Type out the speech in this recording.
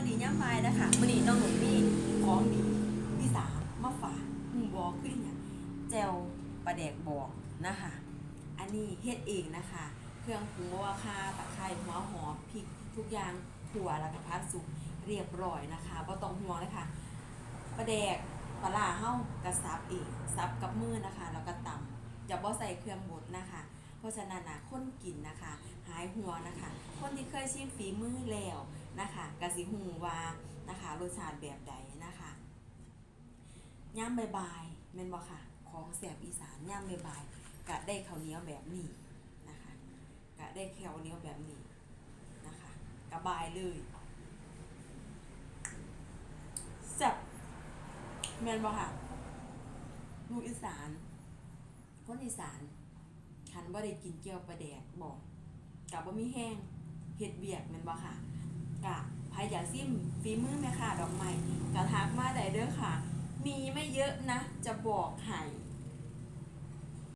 วัสดีย่ำไม้นะคะมื่อนี้น้องหนุ่มนี่ของดีพี่สามมาฝากหูบอกขึ้นอหย่างแจวปลาแดกบอกนะคะ อันนี้เฮ็ดเองนะคะ เครื่องปรุงว่าค่าตะไคร้หัวหอมพริกทุกอย่างขัวแล้วก็พักสุกเรียบร้อยนะคะบ่ต้องห่วงเลยค่ะปลาแดกปลาร้าเฮ้ากระซับเองซับกับมือนะคะแล้วก็ตำจะบ่ใส่เครื่องบดนะคะ เพราะฉะนั้นนะคนกินนะคะ หายหัวนะคะ คนที่เคยชิมฝีมือแล้ว สิหูว่านะคะรสชาติแบบใดนะคะย่ำบายๆแม่นบ่ค่ะ ของแสบอีสานย่ำบายๆกะได้ข้าวเหนียวแบบนี้นะคะกะได้ข้าวเหนียวแบบนี้นะคะกะบายเลยแซ่บแม่นบ่ค่ะลูกอีสานคนอีสานคันบ่ได้กินเกี๊ยวปลาแดกบอกกับว่ามีแห้งเห็ดเบียกแม่นบ่ค่ะกะากซิมฝีมือแม่ค่ะดอกไม้กะทักมาได้เด้อค่ะ มีไม่เยอะนะ จะบอกให้